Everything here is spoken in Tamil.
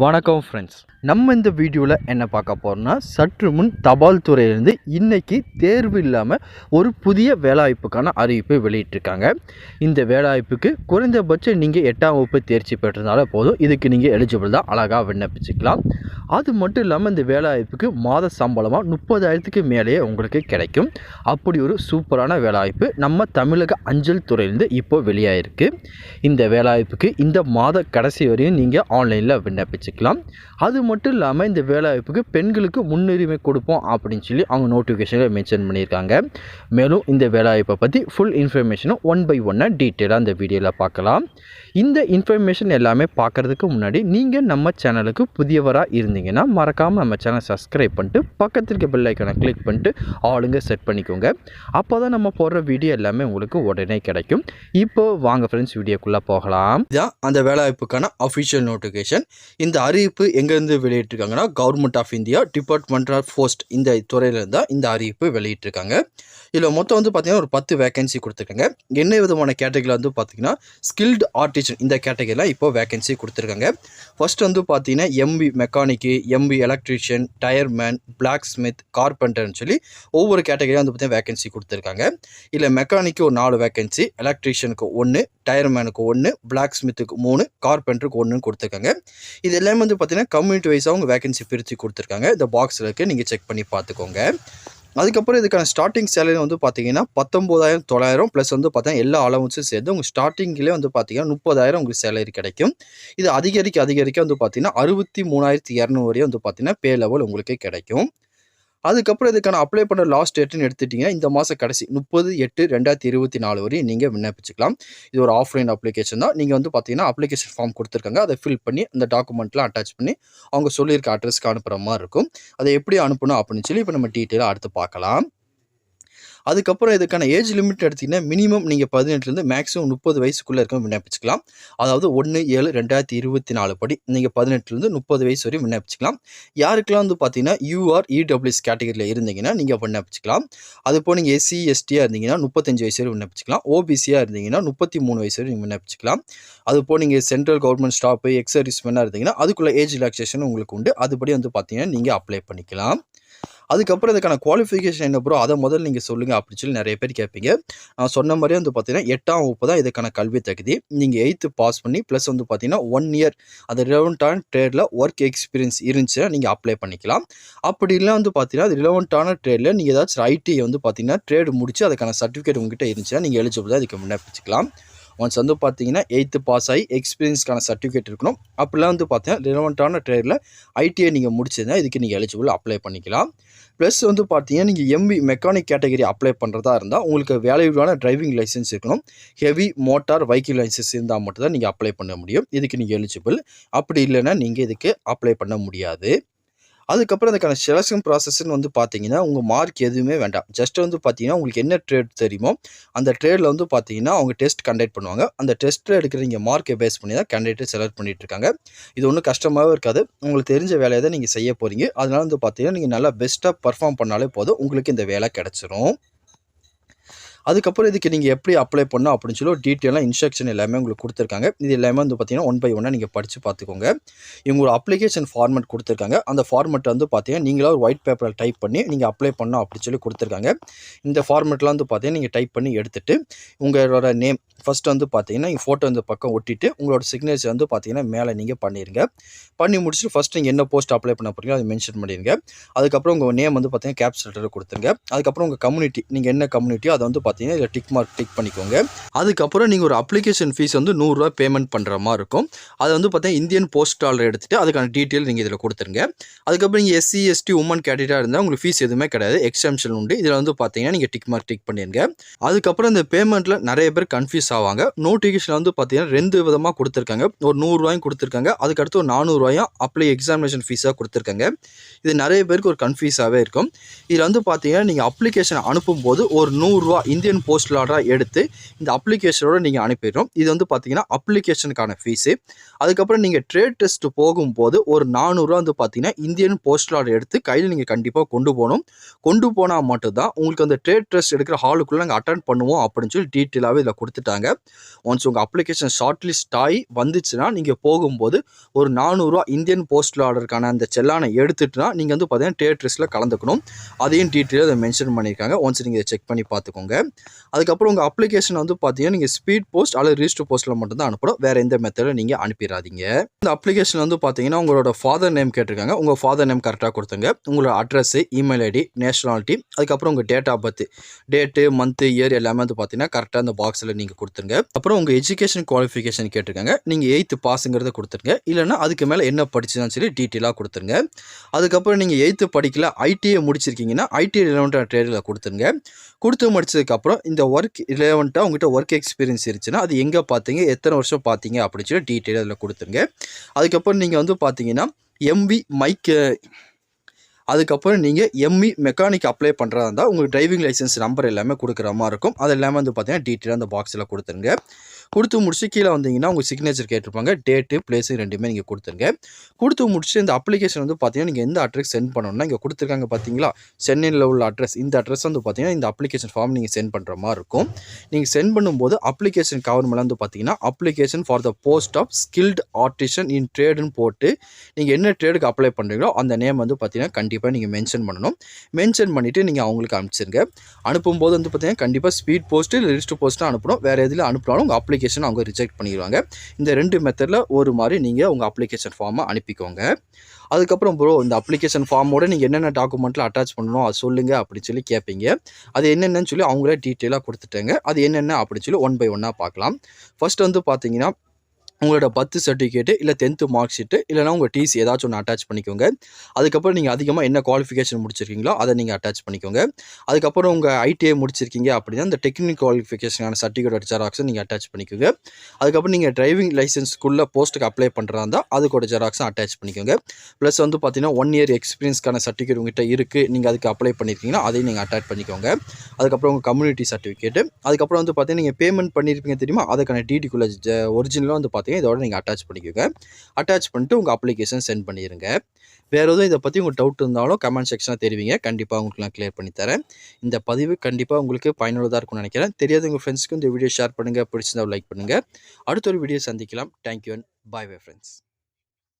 வணக்கம் ஃப்ரெண்ட்ஸ் நம்ம இந்த வீடியோவில் என்ன பார்க்க போகிறோம்னா சற்று முன் தபால் துறையிலிருந்து இன்றைக்கி தேர்வு இல்லாமல் ஒரு புதிய வேலைவாய்ப்புக்கான அறிவிப்பை வெளியிட்டிருக்காங்க. இந்த வேலைவாய்ப்புக்கு குறைந்தபட்சம் நீங்கள் எட்டாம் வகுப்பு தேர்ச்சி பெற்றிருந்தாலே போதும். இதுக்கு நீங்கள் எலிஜிபிள் தான். அழகாக விண்ணப்பிச்சுக்கலாம். அது மட்டும் இல்லாமல் இந்த வேலைவாய்ப்புக்கு மாத சம்பளமாக முப்பதாயிரத்துக்கு மேலேயே உங்களுக்கு கிடைக்கும். அப்படி ஒரு சூப்பரான வேலைவாய்ப்பு நம்ம தமிழக அஞ்சல் துறையிலேருந்து இப்போ வெளியாகிருக்கு இந்த வேலைவாய்ப்புக்கு இந்த மாத கடைசி வரையும் நீங்கள் ஆன்லைனில் விண்ணப்பிச்சுக்கலாம். அது மட்டும் இல்லாமல் இந்த வேலைவாய்ப்புக்கு பெண்களுக்கு முன்னுரிமை கொடுப்போம் அப்படின்னு சொல்லி அவங்க நோட்டிஃபிகேஷனில் மென்ஷன் பண்ணியிருக்காங்க. மேலும் இந்த வேலைவாய்ப்பை பற்றி ஃபுல் இன்ஃபர்மேஷனும் ஒன் பை ஒன்னாக டீட்டெயிலாக இந்த வீடியோவில் பார்க்கலாம். இந்த இன்ஃபர்மேஷன் எல்லாமே பார்க்குறதுக்கு முன்னாடி நீங்கள் நம்ம சேனலுக்கு புதியவராக இருந்தீங்க. இருந்தீங்கன்னா மறக்காமல் நம்ம சேனல் சப்ஸ்கிரைப் பண்ணிட்டு பக்கத்தில் இருக்க பெல் ஐக்கனை கிளிக் பண்ணிட்டு ஆளுங்க செட் பண்ணிக்கோங்க. அப்போ தான் நம்ம போடுற வீடியோ எல்லாமே உங்களுக்கு உடனே கிடைக்கும். இப்போ வாங்க ஃப்ரெண்ட்ஸ் வீடியோக்குள்ளே போகலாம். இதுதான் அந்த வேலைவாய்ப்புக்கான அஃபிஷியல் நோட்டிஃபிகேஷன் இந்த அறிவிப்பு எங்கேருந்து வெளியிட்டிருக்காங்கன்னா government of India department of post இந்த துறையிலேருந்து தான் இந்த அறிவிப்பு வெளியிட்டிருக்காங்க. இதில் மொத்தம் வந்து பார்த்தீங்கன்னா ஒரு பத்து வேகன்சி கொடுத்துருக்காங்க. என்ன விதமான கேட்டகரியில் வந்து பார்த்தீங்கன்னா ஸ்கில்டு ஆர்டிஷன் இந்த கேட்டகரியில் இப்போ வேகன்சி கொடுத்துருக்காங்க. ஃபர்ஸ்ட் வந்து பார்த்தீங்கன்னா MV mechanic MV electrician tyreman blacksmith கார்பெண்டர்னு சொல்லி ஒவ்வொரு கேட்டகரியும் வந்து பார்த்தீங்கன்னா வேகன்சி கொடுத்துருக்காங்க. இல்லை மெக்கானிக்கு ஒரு நாலு வேகன்சி எலக்ட்ரீஷியனுக்கு ஒன்று டயர்மேனுக்கு ஒன்று பிளாக் ஸ்மித்துக்கு மூணு கார்பெண்டருக்கு ஒன்றுன்னு கொடுத்துருக்காங்க. இது எல்லாமே வந்து பார்த்தீங்கன்னா கம்யூனிட்டி வைஸாக அவங்க வேகன்சி பிரித்து கொடுத்துருக்காங்க. இந்த பாக்ஸில் இருக்குது நீங்கள் செக் பண்ணி பார்த்துக்கோங்க அதுக்கப்புறம் இதுக்கான ஸ்டார்டிங் சேலரி வந்து பார்த்தீங்கன்னா பத்தொம்போதாயிரம் தொள்ளாயிரம் ப்ளஸ் வந்து பார்த்தீங்கன்னா எல்லா அலவன்ஸும் சேர்த்து உங்கள் ஸ்டார்டிங்லேயே வந்து பார்த்தீங்கன்னா முப்பதாயிரம் உங்களுக்கு சேலரி கிடைக்கும். இது அதிகரிக்க அதிகரிக்க வந்து பார்த்தீங்கன்னா அறுபத்தி மூணாயிரத்தி இரநூறு வரையும் வந்து பார்த்தீங்கன்னா பே லெவல் உங்களுக்கு கிடைக்கும். அதுக்கப்புறம் இதுக்கான அப்ளை பண்ண லாஸ்ட் டேட்டுன்னு எடுத்துட்டிங்கன்னா இந்த மாதம் கடைசி முப்பது எட்டு ரெண்டாயிரத்தி இருபத்தி நாலு வரையும் நீங்கள் விண்ணப்பிச்சுக்கலாம். இது ஒரு ஆஃப்லைன் அப்ளிகேஷன் தான். நீங்கள் வந்து பார்த்தீங்கன்னா அப்ளிகேஷன் ஃபார்ம் கொடுத்துருக்காங்க. அதை ஃபில் பண்ணி அந்த டாக்குமெண்ட்லாம் அட்டாச் பண்ணி அவங்க சொல்லியிருக்க அட்ரஸ்க்கு அனுப்புகிற மாதிரி இருக்கும். அதை எப்படி அனுப்பணும் அப்படின்னு சொல்லி இப்போ நம்ம டீட்டெயிலாக அடுத்து பார்க்கலாம். அதுக்கப்புறம் இதுக்கான ஏஜ் லிமிட் எடுத்திங்கன்னா மினிமம் நீங்கள் பதினெட்டுலேருந்து மேக்ஸிமம் முப்பது வயசுக்குள்ளே இருக்க விண்ணப்பிச்சிக்கலாம். அதாவது ஒன்று ஏழு ரெண்டாயிரத்தி இருபத்தி நாலு படி நீங்கள் பதினெட்டுலேருந்து முப்பது வயசு வரையும் விண்ணப்பிச்சிக்கலாம். யாருக்கெல்லாம் வந்து பார்த்தீங்கன்னா யூஆர் இடபிள்யூஎஸ் கேட்டகரியில் இருந்தீங்கன்னா நீங்கள் விண்ணப்பிச்சிக்கலாம். அதுபோல் நீங்கள் எஸ்சி எஸ்டியாக இருந்தீங்கன்னா முப்பத்தஞ்சு வயசு வரை விண்ணப்பிச்சிக்கலாம். ஓபிசியாக இருந்தீங்கன்னா முப்பத்தி மூணு வயசு வரை நீங்கள் விண்ணப்பிச்சுக்கலாம். அதுபோல் நீங்கள் சென்ட்ரல் கவர்மெண்ட் ஸ்டாப்பு எக்ஸர்விஸ்மெண்ட்டாக இருந்தீங்கன்னா அதுக்குள்ளே ஏஜ் ரிலாக்ஸேஷன் உங்களுக்கு உண்டு. அதுபடி வந்து பார்த்தீங்கன்னா நீங்கள் அப்ளை பண்ணிக்கலாம். அதுக்கப்புறம் இதுக்கான குவாலிஃபிகேஷன் என்ன ப்ரோ அதை முதல்ல நீங்கள் சொல்லுங்கள் அப்படின்னு சொல்லி நிறைய பேர் கேட்பீங்க. நான் சொன்ன மாதிரியே வந்து பார்த்தீங்கன்னா எட்டாம் வகுப்பு தான் இதுக்கான கல்வி தகுதி. நீங்கள் எயித்து பாஸ் பண்ணி ப்ளஸ் வந்து பார்த்தீங்கன்னா ஒன் இயர் அது ரிலவெண்ட்டான ட்ரேடில் ஒர்க் எக்ஸ்பீரியன்ஸ் இருந்துச்சுன்னா நீங்கள் அப்ளை பண்ணிக்கலாம். அப்படி இல்லை வந்து பார்த்தீங்கன்னா அது ரிலவெண்ட்டான ட்ரேடில் நீங்கள் ஏதாச்சும் ஐடிஐ வந்து பார்த்தீங்கன்னா ட்ரேடு முடிச்சு அதுக்கான சர்டிஃபிகேட் உங்ககிட்ட இருந்துச்சுன்னா நீங்கள் எலிஜிபிள் தான் இதுக்கு விண்ணப்பிச்சுக்கலாம் ஒன்ஸ் வந்து பார்த்தீங்கன்னா எயித்து பாஸ் ஆகி எக்ஸ்பீரியன்ஸ்க்கான சர்டிஃபிகேட் இருக்கணும். அப்படிலாம் வந்து பார்த்தீங்கன்னா ரிலவெண்ட்டான ட்ரேடில் ஐடிஐ நீங்கள் முடிச்சதுன்னா இதுக்கு நீங்கள் எலிஜிபிள் அப்ளை பண்ணிக்கலாம். ப்ளஸ் வந்து பார்த்தீங்கன்னா நீங்கள் எம்பி மெக்கானிக் கேட்டகரி அப்ளை பண்ணுறதா இருந்தால் உங்களுக்கு வேல்யூவான டிரைவிங் லைசன்ஸ் இருக்கணும். ஹெவி மோட்டார் வைக்கிள் லைசன்ஸ் இருந்தால் மட்டும்தான் நீங்கள் அப்ளை பண்ண முடியும். இதுக்கு நீங்கள் எலிஜிபிள் அப்படி இல்லைன்னா நீங்கள் இதுக்கு அப்ளை பண்ண முடியாது. அதுக்கப்புறம் அதுக்கான செலக்ஷன் ப்ராசஸ்ன்னு வந்து பார்த்தீங்கன்னா உங்கள் மார்க் எதுவுமே வேண்டாம். ஜஸ்ட் வந்து பார்த்தீங்கன்னா உங்களுக்கு என்ன ட்ரேட் தெரியுமோ அந்த ட்ரேடில் வந்து பார்த்தீங்கன்னா அவங்க டெஸ்ட் கண்டக்ட் பண்ணுவாங்க. அந்த டெஸ்ட்டில் எடுக்கிற நீங்கள் மார்க்கை பேஸ் பண்ணி தான் கேண்டிடேட்டை செலக்ட் பண்ணிட்டு இருக்காங்க. இது ஒன்றும் கஷ்டமாகவே இருக்காது. உங்களுக்கு தெரிஞ்ச வேலையை தான் நீங்கள் செய்ய போகிறீங்க அதனால வந்து பார்த்தீங்கன்னா நீங்கள் நல்லா பெஸ்ட்டாக பர்ஃபார்ம் பண்ணாலே போதும். உங்களுக்கு இந்த வேலை கிடச்சிரும். அதுக்கப்புறம் இதுக்கு நீங்கள் எப்படி அப்ளை பண்ணோம் அப்படின்னு சொல்லி ஒரு டீட்டெயிலாக இன்ஸ்ட்ரக்ஷன் எல்லாமே உங்களுக்கு கொடுத்துருக்காங்க. இது எல்லாமே வந்து பார்த்தீங்கன்னா ஒன் பை ஒன்னாக நீங்கள் படித்து பார்த்துக்கோங்க இவங்க ஒரு அப்ளிகேஷன் ஃபார்மெட் கொடுத்துருக்காங்க. அந்த ஃபார்மெட் வந்து பார்த்தீங்கன்னா நீங்களாக ஒரு ஒயிட் பேப்பரில் டைப் பண்ணி நீங்கள் அப்ளை பண்ணோம் அப்படின்னு சொல்லி கொடுத்துருக்காங்க. இந்த ஃபார்மெட்லாம் வந்து பார்த்தீங்கன்னா நீங்கள் டைப் பண்ணி எடுத்துகிட்டு உங்களோட நேம் ஃபஸ்ட்டு வந்து பார்த்தீங்கன்னா நீங்கள் ஃபோட்டோ இந்த பக்கம் ஒட்டிட்டு உங்களோட சிக்னேச்சர் வந்து பார்த்தீங்கன்னா மேலே நீங்கள் பண்ணிடுங்க பண்ணி முடிச்சுட்டு ஃபஸ்ட் நீங்கள் என்ன போஸ்ட் அப்ளை பண்ண போகிறீங்களோ அதை மென்ஷன் பண்ணிடுங்க அதுக்கப்புறம் உங்கள் நேம் வந்து பார்த்தீங்கன்னா கேப்ஸ் லெட்டர் கொடுத்துருங்க. அதுக்கப்புறம் உங்கள் கம்யூனிட்டி நீங்கள் என்ன கம்யூனிட்டியோ அதை வந்து பார்த்தீங்கன்னா இதில் டிக் மார்க் டிக் பண்ணிக்கோங்க. அதுக்கப்புறம் நீங்கள் ஒரு அப்ளிகேஷன் ஃபீஸ் வந்து நூறுரூவா பேமெண்ட் பண்ணுற மாதிரி இருக்கும். அதை வந்து பார்த்தீங்கன்னா இந்தியன் போஸ்ட் போஸ்டாலில் எடுத்துகிட்டு அதுக்கான டீட்டெயில் நீங்கள் இதில் கொடுத்துருங்க. அதுக்கப்புறம் நீங்கள் எஸ்சி எஸ்டி உமன் கேண்டிடேட்டாக இருந்தால் உங்களுக்கு ஃபீஸ் எதுவுமே கிடையாது. எக்ஸ்டென்ஷன் உண்டு. இதில் வந்து பார்த்தீங்கன்னா நீங்கள் டிக் மார்க் டிக் பண்ணிடுங்க அதுக்கப்புறம் இந்த பேமெண்ட்டில் நிறைய பேர் கன்ஃபியூஸ் ஆவாங்க. நோட்டிஃபிகேஷன் வந்து பார்த்தீங்கன்னா ரெண்டு விதமாக கொடுத்துருக்காங்க. ஒரு நூறுரூவாயும் கொடுத்துருக்காங்க. அதுக்கடுத்து ஒரு நானூறுரூவாயும் அப்ளை எக்ஸாமினேஷன் ஃபீஸாக கொடுத்துருக்காங்க. இது நிறைய பேருக்கு ஒரு கன்ஃபியூஸாகவே இருக்கும். இதில் வந்து பார்த்தீங்கன்னா நீங்கள் அப்ளிகேஷன் அனுப்பும்போது ஒரு நூறுரூவா இந்தியன் போஸ்டல் ஆர்டராக எடுத்து இந்த அப்ளிகேஷனோட நீங்கள் அனுப்பிடுறோம். இது வந்து பார்த்தீங்கன்னா அப்ளிகேஷனுக்கான ஃபீஸு அதுக்கப்புறம் நீங்கள் ட்ரேட் டெஸ்ட் போகும்போது ஒரு நானூறுரூவா வந்து பார்த்தீங்கன்னா இந்தியன் போஸ்டல் ஆர்டர் எடுத்து கையில் நீங்கள் கண்டிப்பாக கொண்டு போகணும். கொண்டு போனால் மட்டும்தான் உங்களுக்கு அந்த ட்ரேட் டெஸ்ட் எடுக்கிற ஹாலுக்குள்ளே நாங்கள் அட்டன் பண்ணுவோம் அப்படின்னு சொல்லி டீட்டெயிலாகவே இதில் கொடுத்துட்டாங்க. ஒன்ஸ் உங்கள் அப்ளிகேஷன் ஷார்ட் லிஸ்ட் ஆகி வந்துச்சுன்னா நீங்கள் போகும்போது ஒரு நானூறுரூவா இந்தியன் போஸ்டல் ஆர்டருக்கான அந்த செல்லானை எடுத்துட்டுனா நீங்கள் வந்து பார்த்தீங்கன்னா ட்ரேட் டெஸ்ட்டில் கலந்துக்கணும். அதையும் டீட்டெயிலாக அதை மென்ஷன் பண்ணியிருக்காங்க. ஒன்ஸ் நீங்கள் இதை செக் பண்ணி பார்த்துக்கோங்க அதுக்கப்புறம் உங்கள் அப்ளிகேஷன் வந்து பார்த்தீங்கன்னா நீங்கள் ஸ்பீட் போஸ்ட் அல்லது ரிஜிஸ்டர் போஸ்ட்டில் மட்டும்தான் அனுப்பணும். வேறு எந்த மெத்தடில் நீங்கள் அனுப்பிடாதீங்க இந்த அப்ளிகேஷன் வந்து பார்த்தீங்கன்னா உங்களோட ஃபாதர் நேம் கேட்டிருக்காங்க. உங்கள் ஃபாதர் நேம் கரெக்டாக கொடுத்துங்க உங்களோட அட்ரஸ் இமெயில் ஐடி நேஷனாலிட்டி அதுக்கப்புறம் உங்கள் date of birth date month year எல்லாமே வந்து பார்த்தீங்கன்னா கரெக்டாக அந்த பாக்ஸில் நீங்கள் கொடுத்துருங்க. அப்புறம் உங்கள் எஜுகேஷன் குவாலிஃபிகேஷன் கேட்டிருக்காங்க. நீங்கள் எயித்து பாஸுங்கிறத கொடுத்துருங்க. இல்லைனா அதுக்கு மேலே என்ன படிச்சுதான் சொல்லி டீட்டெயிலாக கொடுத்துருங்க. அதுக்கப்புறம் நீங்கள் எயித்து படிக்கல ஐடிஐ முடிச்சிருக்கீங்கன்னா ஐடிஐ ரிலவெண்ட்டாக ட்ரேடில் கொடுத்துருங்க. கொடுத்து முடிச்சதுக்கப்புறம் அப்புறம் இந்த ஒர்க் ரிலவெண்ட்டாக உங்கள்கிட்ட ஒர்க் எக்ஸ்பீரியன்ஸ் இருந்துச்சுன்னா அது எங்கே பார்த்தீங்க எத்தனை வருஷம் பார்த்தீங்க அப்படின்னு சொல்லி டீட்டெயில் அதில் கொடுத்துருங்க. அதுக்கப்புறம் நீங்கள் வந்து பார்த்தீங்கன்னா எம்வி மைக் அதுக்கப்புறம் நீங்கள் எம்இ மெக்கானிக் அப்ளை பண்ணுறதா இருந்தால் உங்களுக்கு டிரைவிங் லைசன்ஸ் நம்பர் எல்லாமே கொடுக்குற மாதிரி இருக்கும். அது எல்லாமே வந்து பார்த்தீங்கன்னா டீட்டெயிலாக அந்த பாக்ஸில் கொடுத்துருங்க. கொடுத்து முடிச்சு கீழே வந்தீங்கன்னா உங்கள் சிக்னேச்சர் கேட்டிருப்பாங்க. டேட்டு பிளேஸு ரெண்டுமே நீங்கள் கொடுத்துருங்க. கொடுத்து முடிச்சு இந்த அப்ளிகேஷன் வந்து பார்த்தீங்கன்னா நீங்கள் எந்த அட்ரஸ் சென்ட் பண்ணணும்னா இங்கே கொடுத்துருக்காங்க பார்த்தீங்களா சென்னையில் உள்ள அட்ரஸ் இந்த அட்ரஸ் வந்து பார்த்தீங்கன்னா இந்த அப்ளிகேஷன் ஃபார்ம் நீங்கள் சென்ட் பண்ணுற மாதிரி இருக்கும். நீங்கள் சென்ட் பண்ணும்போது அப்ளிகேஷன் கவர்மெண்ட்லாம் வந்து பார்த்தீங்கன்னா application for the post of skilled artisan in ட்ரேடுன்னு போட்டு நீங்கள் என்ன ட்ரேடுக்கு அப்ளை பண்ணுறீங்களோ அந்த நேம் வந்து பார்த்தீங்கன்னா கண்டிப்பாக நீங்கள் மென்ஷன் பண்ணணும். மென்ஷன் பண்ணிவிட்டு நீங்கள் அவங்களுக்கு அனுப்பிச்சிருங்க. அனுப்பும்போது வந்து பார்த்தீங்கன்னா கண்டிப்பாக ஸ்பீட் போஸ்ட்டு லிஸ்ட் போஸ்ட்டாக போஸ்ட்டு அனுப்பணும். வேறு எதில் அனுப்பினாலும் உங்கள் அப்ளிகேஷன் அவங்க ரிஜெக்ட் பண்ணிடுவாங்க இந்த ரெண்டு மெத்தடில் ஒரு மாதிரி நீங்கள் உங்கள் அப்ளிகேஷன் ஃபார்மை அனுப்பிக்கோங்க. அதுக்கப்புறம் ப்ரோ இந்த அப்ளிகேஷன் ஃபார்மோட நீங்கள் என்னென்ன டாக்குமெண்ட்டில் அட்டாச் பண்ணணும் அது சொல்லுங்கள் அப்படின்னு சொல்லி கேட்பீங்க அது என்னென்னு சொல்லி அவங்களே டீட்டெயிலாக கொடுத்துட்டாங்க. அது என்னென்ன அப்படின்னு சொல்லி ஒன் பை ஒன்னாக பார்க்கலாம். ஃபஸ்ட் வந்து பார்த்தீங்கன்னா உங்களோட பத்து சர்டிஃபிகேட்டு இல்லை டென்த்து மார்க் ஷீட்டு இல்லைனா உங்கள் டிசி ஏதாச்சும் ஒன்று அட்டாச் பண்ணிக்கோங்க. அதுக்கப்புறம் நீங்கள் அதிகமாக என்ன குவாலிஃபிகேஷன் முடிச்சிருக்கீங்களோ அதை நீங்கள் அட்டாச் பண்ணிக்கோங்க. அதுக்கப்புறம் உங்கள் ஐடிஐ முடிச்சிருக்கீங்க அப்படின்னா அந்த டெக்னிக் குவாலிஃபிகேஷனான சர்டிஃபிகேட் ஜெராக்ஸை நீங்கள் அட்டாச் பண்ணிக்கோங்க. அதுக்கப்புறம் நீங்கள் டிரைவிங் லைசன்ஸ்க்குள்ளே போஸ்ட்டுக்கு அப்ளை பண்ணுறதா இருந்தால் அதுக்கோட ஜெராக்ஸும் அட்டாச் பண்ணிக்கோங்க. ப்ளஸ் வந்து பார்த்தீங்கன்னா ஒன் இயர் எக்ஸ்பீரியன்ஸ்க்கான சர்டிஃபிகேட் உங்கள்கிட்ட இருக்குது நீங்கள் அதுக்கு அப்ளை பண்ணியிருக்கீங்கன்னா அதையும் நீங்கள் அட்டாச் பண்ணிக்கோங்க. அதுக்கப்புறம் உங்கள் கம்யூனிட்டி சர்டிஃபிகேட்டு அதுக்கப்புறம் வந்து பார்த்தீங்கன்னா நீங்கள் பேமெண்ட் பண்ணியிருப்பீங்க தெரியுமா? அதுக்கான டிடிக்குள்ளே ஒரிஜினலாக வந்து பார்த்தீங்கன்னா இதோட நீங்கள் அட்டாச் பண்ணிக்கோங்க. அட்டாச் பண்ணிட்டு உங்கள் அப்ளிகேஷன் சென்ட் பண்ணிடுங்க வேறு எதுவும் இதை பற்றி உங்களுக்கு டவுட் இருந்தாலும் கமெண்ட் செக்ஷனாக தெரிவிங்க. கண்டிப்பாக உங்களுக்கு நான் கிளியர் பண்ணித்தரேன் இந்த பதிவு கண்டிப்பாக உங்களுக்கு பயனுள்ளதாக இருக்கும்னு நினைக்கிறேன். தெரியாத உங்கள் ஃப்ரெண்ட்ஸ்க்கு இந்த வீடியோ ஷேர் பண்ணுங்கள் பிடிச்சிருந்தா லைக் பண்ணுங்கள் அடுத்த ஒரு வீடியோ சந்திக்கலாம். Thank you and bye bye friends